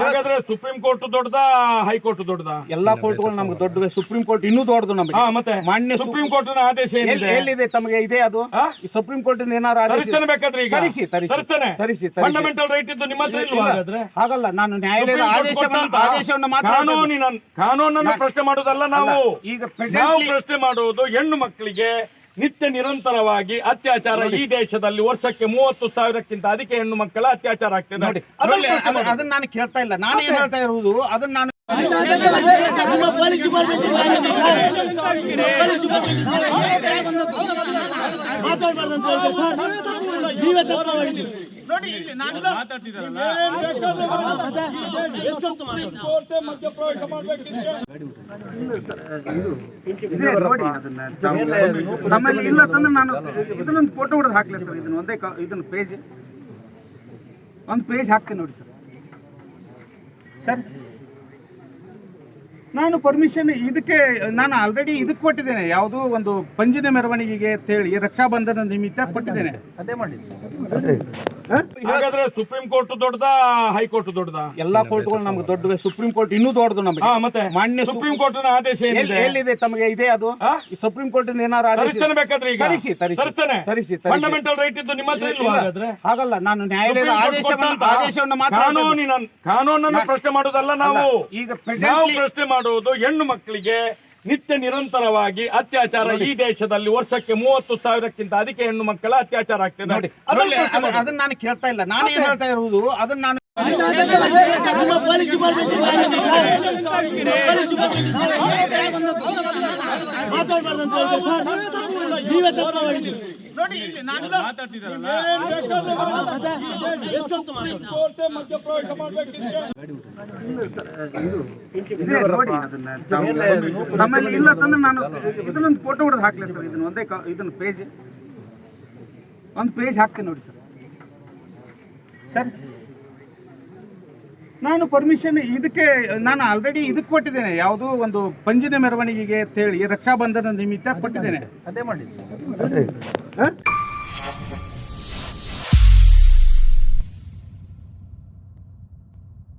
ಹಾಗಾದ್ರೆ supreme court ದೊಡ್ಡದ high court ದೊಡ್ಡದ? ಎಲ್ಲಾ ಕೋರ್ಟ್ಗಳು ನಮ್ಗೆ ದೊಡ್ಡ ಸುಪ್ರೀಂ ಕೋರ್ಟ್ ಇನ್ನೂ ದೊಡ್ಡದು ನಮಗೆ. ಹಾ ಮತ್ತೆ ಮಾನ್ಯ ಸುಪ್ರೀಂ ಕೋರ್ಟ್ ಆದೇಶ ಏನಿದೆ? ಎಲ್ಲಿದೆ ತಮಗೆ ಇದೆ ಅದು? ಸುಪ್ರೀಂ ಕೋರ್ಟ್ ಇಂದ ಏನಾರು ಆದೇಶ ತರಿಸ್ತಾನೆ ಬೇಕಾದ್ರೆ ಈಗ? ತರಿಸಿ, ತರಿಸಿ. ತರಿಸ್ತಾನೆ? ತರಿಸಿ. ಫಂಡಮೆಂಟಲ್ ರೈಟ್ ಇದ್ದು ನಿಮ್ಮ ಹತ್ರ ಇಲ್ವಾ. ಹಾಗಾದ್ರೆ? ಹಾಗಲ್ಲ ನಾನು ನ್ಯಾಯಾಲಯದ ಆದೇಶವನ್ನು ಆದೇಶವನ್ನು ಮಾತ್ರ ಕಾನೂನಿನ ಕಾನೂನನ್ನು ಪ್ರಶ್ನೆ ಮಾಡುವುದಲ್ಲ ನಾವು. ಈಗ ನಾವು ಪ್ರಶ್ನೆ ಮಾಡುವುದು ಹೆಣ್ಣು ಮಕ್ಕಳಿಗೆ ನಿತ್ಯ ನಿರಂತರವಾಗಿ ಅತ್ಯಾಚಾರ ಈ ದೇಶದಲ್ಲಿ ವರ್ಷಕ್ಕೆ ಮೂವತ್ತು ಸಾವಿರಕ್ಕಿಂತ ಅಧಿಕ ಹೆಣ್ಣು ಮಕ್ಕಳ ಅತ್ಯಾಚಾರ ಆಗ್ತದೆ. ನೋಡಿ ಅದನ್ನು ನಾನು ಕೇಳ್ತಾ ಇಲ್ಲ. ನಾನು ಏನ್ ಹೇಳ್ತಾ ಇರುವುದು ಅದನ್ನ ನಾನು ನೀವೇ ತಪ್ಪು ಮಾಡಿದ್ದು. ನೋಡಿ ಇಲ್ಲಿ ನಾನು ಮಧ್ಯಪ್ರವೇಶ ಮಾಡ್ಬೇಕಿದ್ರೆ ನಮ್ಮಲ್ಲಿ ಇಲ್ಲ ತಂದ್ರೆ ನಾನು ಇದನ್ನೊಂದು ಫೋಟೋ ಹೊಡೆದು ಹಾಕ್ಲಿ ಸರ್ ಇದನ್ನ ಒಂದೇ ಕ- ಇದನ್ನ ಪೇಜ್ ಒಂದು ಪೇಜ್ ಹಾಕ್ತೀನಿ ನೋಡಿ ಸರ್. ಸರ್? ನಾನು ಪರ್ಮಿಷನ್ ಇದಕ್ಕೆ ನಾನು ಆಲ್ರೆಡಿ ಇದಕ್ಕೆ ಕೊಟ್ಟಿದ್ದೇನೆ. ಯಾವುದೋ ಒಂದು ಪಂಜಿನ ಮೆರವಣಿಗೆಗೆ ರಕ್ಷಾ ಬಂಧನದ ನಿಮಿತ್ತ ಕೊಟ್ಟಿದ್ದೇನೆ. ಅದೇ ಮಾಡಿ ಹಾಗಾದ್ರೆ ಸುಪ್ರೀಂ ಕೋರ್ಟ್ ದೊಡ್ಡದ ಹೈಕೋರ್ಟ್ ದೊಡ್ಡದ? ಎಲ್ಲಾ ಕೋರ್ಟ್ಗಳು ನಮ್ಗೆ ದೊಡ್ಡ ಸುಪ್ರೀಂ ಕೋರ್ಟ್ ಇನ್ನೂ ದೊಡ್ಡದು ನಮಗೆ. ಹಾ ಮತ್ತೆ ಮಾನ್ಯ ಸುಪ್ರೀಂ ಕೋರ್ಟ್ನ ಆದೇಶ ಏನಿದೆ? ಎಲ್ಲಿದೆ ತಮಗೆ ಇದೆ ಅದು? ಸುಪ್ರೀಂ ಕೋರ್ಟ್ ಇಂದ ಏನಾರು ಆದೇಶ ಬೇಕಾದ್ರೆ ಈಗ. ತರಿಸಿ, ತರಿಸಿ. ಫಂಡಮೆಂಟಲ್ ರೈಟ್ ಇದ್ದು ನಿಮ್ಮ ಹತ್ರ ಇಲ್ವಾ ಹಾಗಾದ್ರೆ? ಹಾಗಲ್ಲ. ನಾನು ನ್ಯಾಯಾಲಯದ ಕೋರ್ಟ್ ಆದೇಶವನ್ನು ಆದೇಶವನ್ನು ಮಾತ್ರ ಕಾನೂನಿನ ಕಾನೂನನ್ನು ಪ್ರಶ್ನೆ ಮಾಡೋದಲ್ಲ ನಾವು. ಈಗ ನಾವು ಪ್ರೆಸೆಂಟ್ಲಿ ಪ್ರಶ್ನೆ ಮಾಡುವುದು ಹೆಣ್ಣು ಮಕ್ಕಳಿಗೆ ನಿತ್ಯ ನಿರಂತರವಾಗಿ ಅತ್ಯಾಚಾರ ಈ ದೇಶದಲ್ಲಿ ವರ್ಷಕ್ಕೆ ಮೂವತ್ತು ಸಾವಿರಕ್ಕಿಂತ ಅಧಿಕ ಹೆಣ್ಣು ಮಕ್ಕಳ ಅತ್ಯಾಚಾರ ಆಗ್ತದೆ. ನೋಡಿ ಅದನ್ನು ನಾನು ಕೇಳ್ತಾ ಇಲ್ಲ. ನಾನು ಏನ್ ಹೇಳ್ತಾ ಇರುವುದು ಅದನ್ನ ನಾನು ನೀವೇ ತಪ್ಪು ನೋಡಿ ಇಲ್ಲಿ ನಾನು ನಮ್ಮಲ್ಲಿ ಇಲ್ಲ ತಂದ್ರೆ ನಾನು ಇದನ್ನೊಂದು ಫೋಟೋ ಹೊಡೆದು ಹಾಕ್ಲಿ ಸರ್. ಇದನ್ನ ಒಂದೇ ಕ- ಇದನ್ನ ಪೇಜ್ ಒಂದು ಪೇಜ್ ಹಾಕ್ತೀನಿ ನೋಡಿ ಸರ್. ಸರ್? ನಾನು ಪರ್ಮಿಷನ್ ಇದಕ್ಕೆ ನಾನು ಆಲ್ರೆಡಿ ಇದಕ್ಕೆ ಕೊಟ್ಟಿದ್ದೇನೆ. ಯಾವುದೋ ಒಂದು ಪಂಜಿನ ಮೆರವಣಿಗೆಗೆ ರಕ್ಷಾ ರಕ್ಷಾಬಂಧನ ನಿಮಿತ್ತ ಕೊಟ್ಟಿದ್ದೇನೆ. ಅದೇ ಮಾಡಿ